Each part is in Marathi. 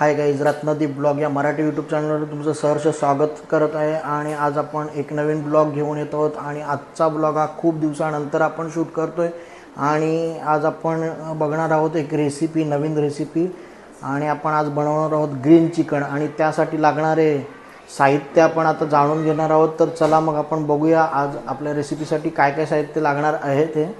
हाय गाईज रत्नदीप ब्लॉग या मराठी यूट्यूब चॅनलवर तुमचं सहर्ष स्वागत करत आहे. आणि आज आपण एक नवीन ब्लॉग घेऊन येत आहोत. आणि आजचा ब्लॉग हा खूप दिवसानंतर आपण शूट करतो आहे आणि आज आपण बघणार आहोत एक रेसिपी नवीन रेसिपी आणि आपण आज बनवणार आहोत ग्रीन चिकन आणि त्यासाठी लागणारे साहित्य आपण आता जाणून घेणार आहोत. तर चला मग आपण बघूया आज आपल्या रेसिपीसाठी काय काय साहित्य लागणार आहे ते.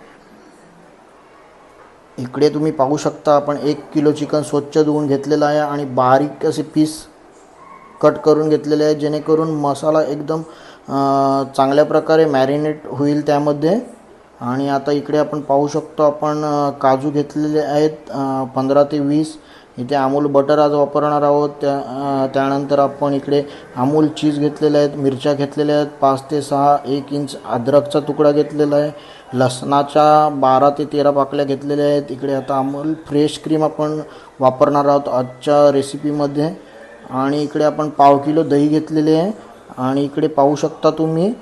इकडे तुम्ही पाहू शकता आपण एक किलो चिकन स्वच्छ धुवून घेतलेलं आहे आणि बारीक असे पीस कट करून घेतलेले आहे जेणेकरून मसाला एकदम चांगल्या प्रकारे मॅरिनेट होईल त्यामध्ये. आणि आता इकडे आपण पाहू शकतो आपण काजू घेतलेले आहेत पंधरा ते वीस. इथे अमूल बटर आज वापरणार आहोत. त्या त्यानंतर आपण इकडे अमूल चीज घेतलेले आहेत मिरच्या घेतलेल्या आहेत पाच ते सहा एक इंच अद्रकचा तुकडा घेतलेला आहे लसणाच्या बारा ते तेरा पाकल्या घेतलेल्या आहेत. इकडे आता अमूल फ्रेश क्रीम आपण वापरणार आहोत आजच्या रेसिपीमध्ये. आणि इकडे आपण पाव किलो दही घेतलेले आहे. आणि इकडे पाहू शकता तुम्ही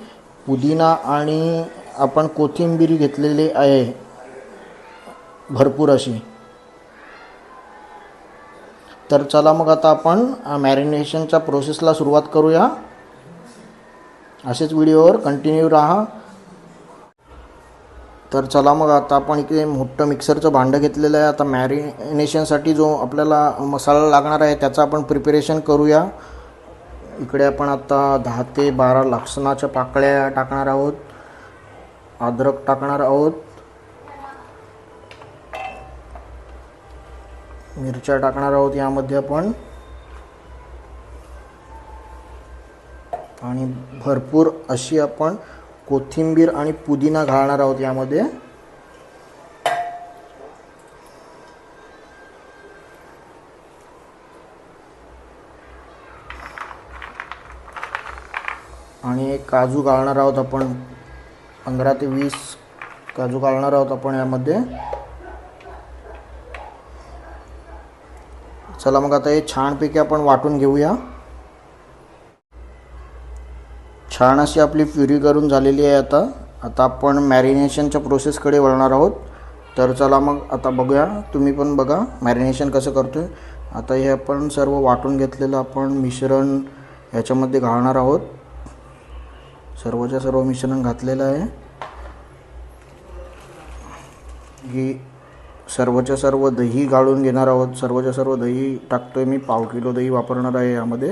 पुदिना आणि आपण कोथिंबीर घेतलेली आहे. भरपूर अशी. तर चला मग आता आपण मॅरिनेशनच्या प्रोसेसला सुरुवात करूया. असेच व्हिडिओवर कंटिन्यू राहा. तर चला मग आता आपण इकडे मोठं मिक्सरचं भांडं घेतलेलं आहे. आता मॅरिनेशनसाठी जो आपल्याला मसाला लागणार आहे त्याचं आपण प्रिपरेशन करूया. इकडे आपण आता दहा ते बारा लसणाच्या पाकळ्या टाकणार आहोत. अद्रक टाकणार आहोत. मिरच्या टाकणार आहोत यामध्ये आपण. आणि भरपूर अशी आपण कोथिंबीर आणि पुदिना घालणार आहोत यामध्ये. आणि एक काजू घालणार आहोत आपण. पंधरा ते वीस काजू घालणार आहोत आपण यामध्ये. चला मग आता हे छानपैकी आपण वाटून घेऊया. छान अशी आपली प्युरी करून झालेली आहे आता. आता आपण मॅरिनेशनच्या प्रोसेसकडे वळणार आहोत. तर चला मग आता बघूया. तुम्ही पण बघा मॅरिनेशन कसं करतो आहे आता हे आपण सर्व वाटून घेतलेलं आपण मिश्रण ह्याच्यामध्ये घालणार आहोत. सर्वच्या सर्व मिश्रण घातलेलं आहे. ही सर्वच्या सर्व दही गाळून घेणार आहोत. सर्वच्या सर्व दही टाकतोय मी. पाव किलो दही वापरणार आहे यामध्ये.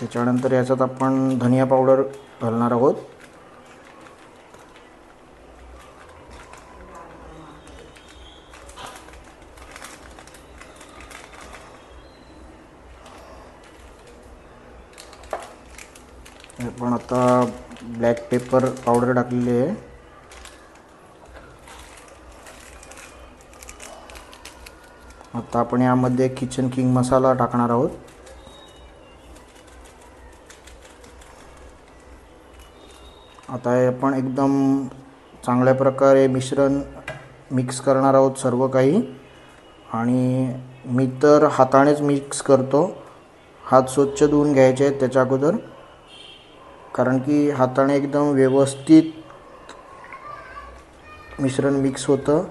त्याच्यानंतर याच्यात आपण धनिया पावडर घालणार आहोत आपण आता ब्लॅक पेपर पावडर टाकलेली आहे. आता आपण यामध्ये किचन किंग मसाला टाकणार आहोत. आता हे आपण एकदम चांगल्या प्रकारे मिश्रण मिक्स करणार आहोत सर्व काही. आणि मी तर हातानेच मिक्स करतो. हात स्वच्छ धुवून घ्यायचे आहेत त्याच्या अगोदर. कारण की हाताने एकदम व्यवस्थित मिश्रण मिक्स होतं.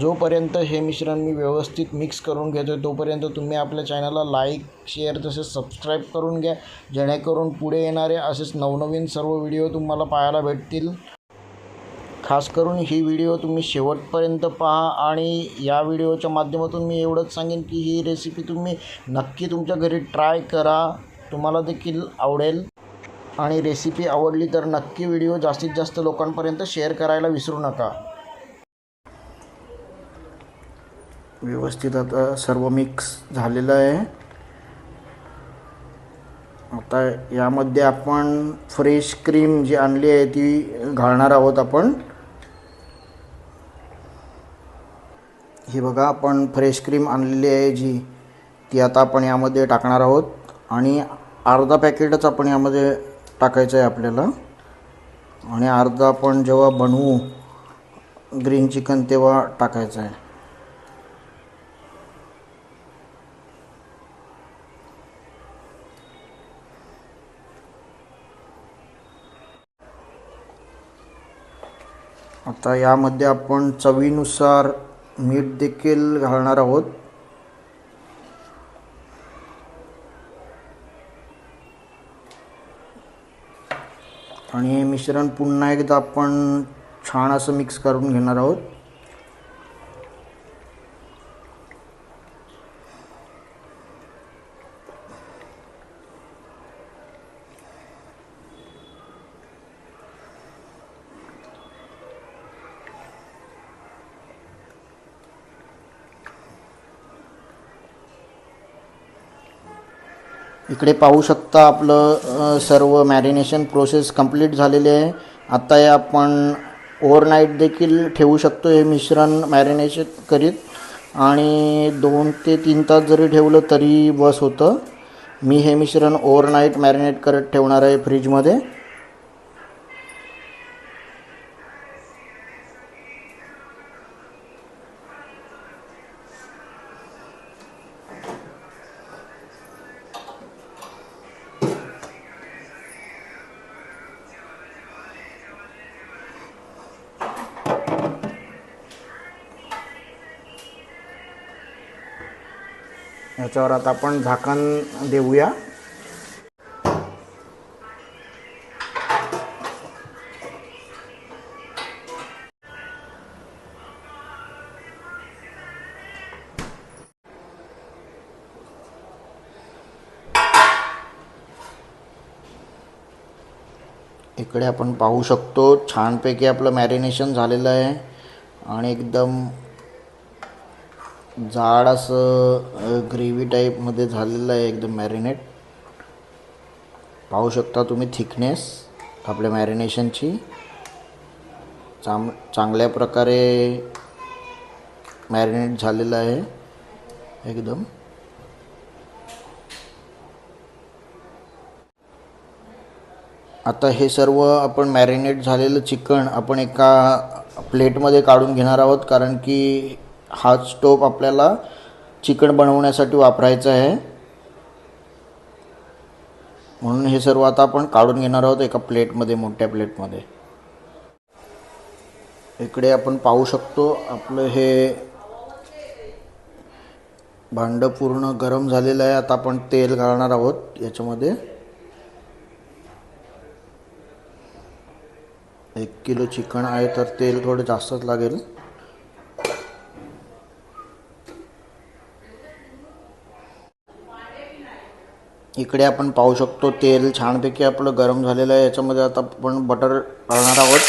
जोपर्यंत हे मिश्रण मी व्यवस्थित मिक्स करून घेतो आहे तोपर्यंत तुम्ही आपल्या चॅनलला लाईक शेअर तसेच सबस्क्राईब करून घ्या. जेणेकरून पुढे येणारे असेच नवनवीन सर्व व्हिडिओ तुम्हाला पाहायला भेटतील. खास करून ही व्हिडिओ तुम्ही शेवटपर्यंत पहा आणि या व्हिडिओच्या माध्यमातून मी एवढंच सांगेन की ही रेसिपी तुम्ही नक्की तुमच्या घरी ट्राय करा. तुम्हाला देखील आवडेल. आणि रेसिपी आवडली तर नक्की व्हिडिओ जास्तीत जास्त लोकांपर्यंत शेअर करायला विसरू नका. व्यवस्थित आता सर्व मिक्स झालेलं आहे. आता यामध्ये आपण फ्रेश क्रीम जी आणली आहे ती घालणार आहोत आपण. हे बघा आपण फ्रेश क्रीम आणलेली आहे जी ती आता आपण यामध्ये टाकणार आहोत. आणि अर्धा पॅकेटच आपण यामध्ये टाकायचं आहे आपल्याला. आणि अर्धा आपण जेव्हा बनवू ग्रीन चिकन तेव्हा टाकायचं आहे. आता यामध्ये आपण चवीनुसार मीठ देखील घालणार आहोत. आणि हे मिश्रण पुन्हा एकदा आपण छान असं मिक्स करून घेणार आहोत. इकडे पाहू शकता आपलं सर्व मॅरिनेशन प्रोसेस कंप्लीट झालेली आहे. आता हे आपण ओव्हरनाईट देखील ठेवू शकतो हे मिश्रण मॅरिनेशन करीत. आणि दोन ते तीन तास जरी ठेवलं तरी बस होतं. मी हे मिश्रण ओव्हरनाईट मॅरिनेट करत ठेवणार आहे फ्रीजमध्ये याच्यावर आता आपण झाकण देऊया. इकडे आपण पाहू शकतो छानपैकी आपलं मॅरिनेशन झालेलं आहे. आणि एकदम जाड असं ग्रेव्ही टाईपमध्ये झालेलं आहे एकदम मॅरिनेट पाहू शकता तुम्ही थिकनेस आपल्या मॅरिनेशनची चांग चांगल्या प्रकारे मॅरिनेट झालेलं आहे एकदम. आता हे सर्व आपण मॅरिनेट झालेलं चिकन आपण एका प्लेटमध्ये काढून घेणार आहोत कारण की हा स्टोव आपल्याला चिकन बनवण्यासाठी वापरायचा आहे. म्हणून हे सर्व आता आपण काढून घेणार आहोत एका प्लेटमध्ये मोठ्या प्लेटमध्ये. इकडे आपण पाहू शकतो आपलं हे भांडं पूर्ण गरम झालेलं आहे. आता आपण तेल घालणार आहोत याच्यामध्ये. एक किलो चिकन आहे तर तेल थोडं जास्तच लागेल. इकडे आपण पाहू शकतो तेल छानपैकी आपलं गरम झालेलं आहे. याच्यामध्ये आता आपण बटर घालणार आहोत.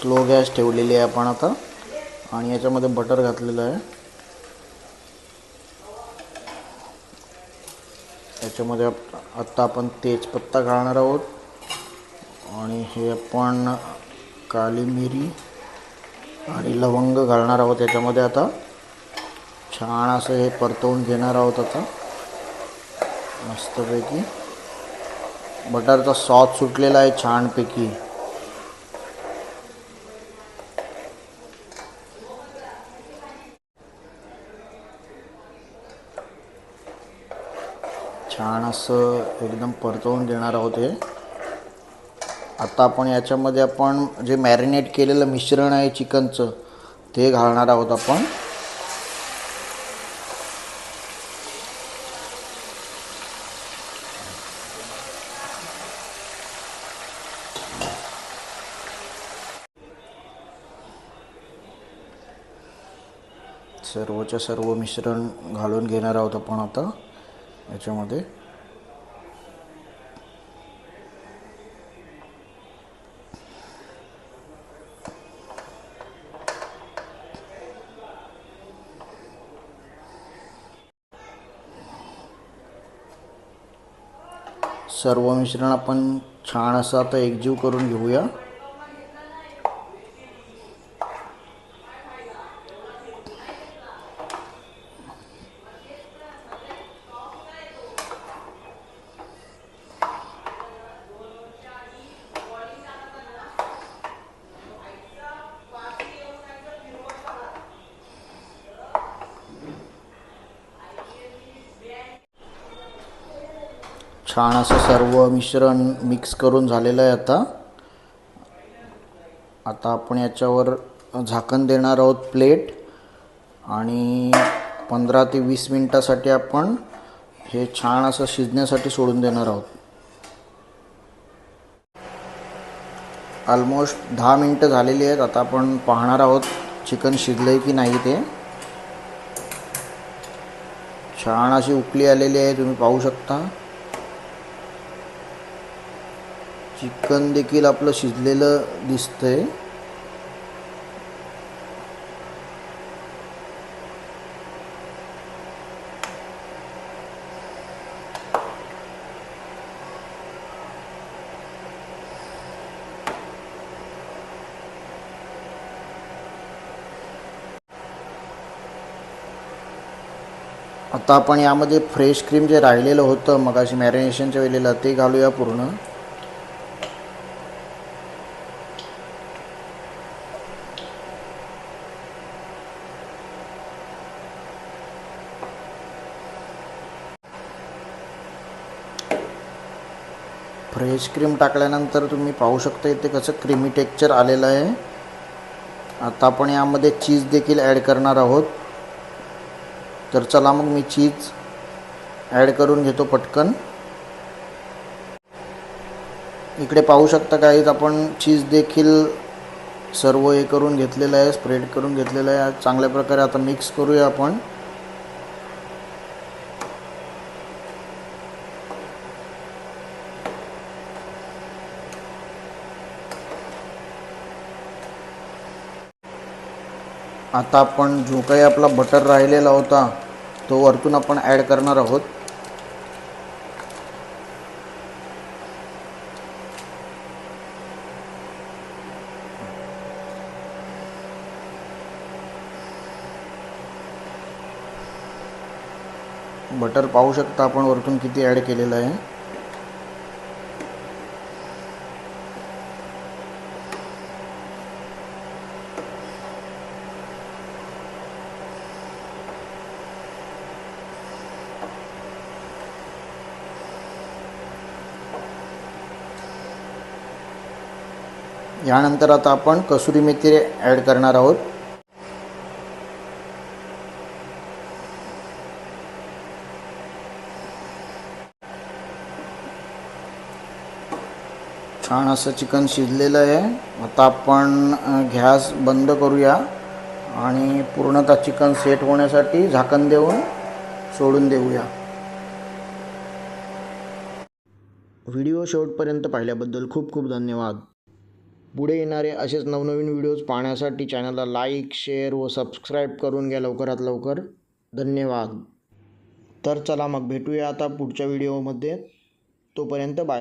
स्लो गॅस ठेवलेली आहे आपण आता. आणि याच्यामध्ये बटर घातलेलं आहे. त्याच्यामध्ये आप- आत्ता आपण तेजपत्ता घालणार आहोत. आणि हे आपण काली मिरी आणि लवंग घालणार आहोत याच्यामध्ये आता. छान असं हे परतवून घेणार आहोत आता. मस्तपैकी. बटरचा सॉस सुटलेला आहे छानपैकी. छान असं एकदम परतवून देणार आहोत हे. आता आपण याच्यामध्ये आपण जे मॅरिनेट केलेलं मिश्रण आहे चिकनचं ते घालणार आहोत आपण. सर्वच्या सर्व मिश्रण घालून घेणार आहोत आपण आता. याच्यामध्ये. सर्व मिश्रण आपण छान असं आता एकजीव करून घेऊया. छान असं सर्व मिश्रण मिक्स करून झालेलं आहे आता. आता आपण याच्यावर झाकण देणार आहोत प्लेट आणि पंधरा ते वीस मिनटासाठी आपण हे छान असं शिजण्यासाठी सोडून देणार आहोत. ऑलमोस्ट दहा मिनटं झालेली आहेत. आता आपण पाहणार आहोत चिकन शिजलं आहे की नाही ते. छान अशी उकळी आलेली आहे तुम्ही पाहू शकता. चिकन देखील आपलं शिजलेलं दिसतंय. आता आपण यामध्ये फ्रेश क्रीम जे राहिलेलं होतं मगाशी मॅरिनेशनच्या वेळेला ते घालूया पूर्ण. फ्रेश क्रीम टाकल्यानंतर तुम्ही पाहू शकता इथे कसं क्रीमी टेक्चर आलेलं आहे. आता आपण यामध्ये चीज देखील ॲड करणार आहोत. तर चला मग मी चीज ॲड करून घेतो पटकन. इकडे पाहू शकता काहीच आपण चीज देखील सर्व हे करून घेतलेलं आहे स्प्रेड करून घेतलेलं आहे. चांगल्या प्रकारे आता मिक्स करूया आपण. आता आपण जो काही आपला बटर राहिलेला होता तो वरतून आपण ॲड करणार आहोत. बटर पाहू शकता आपण वरतून किती ॲड केलेलं आहे. यानंतर आता आपण कसुरी मेथी ॲड करणार आहोत. छान असं चिकन शिजलेलं आहे. आता आपण गॅस बंद करूया आणि पूर्णतः चिकन सेट होण्यासाठी झाकण देऊन सोडून देऊया. व्हिडिओ शेवटपर्यंत पाहिल्याबद्दल खूप खूप धन्यवाद. पुढे येणारे असेच नवनवीन व्हिडिओज पाहण्यासाठी चॅनलला लाईक शेअर व सबस्क्राईब करून घ्या लवकरात लवकर. धन्यवाद. तर चला मग भेटूया आता पुढच्या व्हिडिओमध्ये तोपर्यंत बाय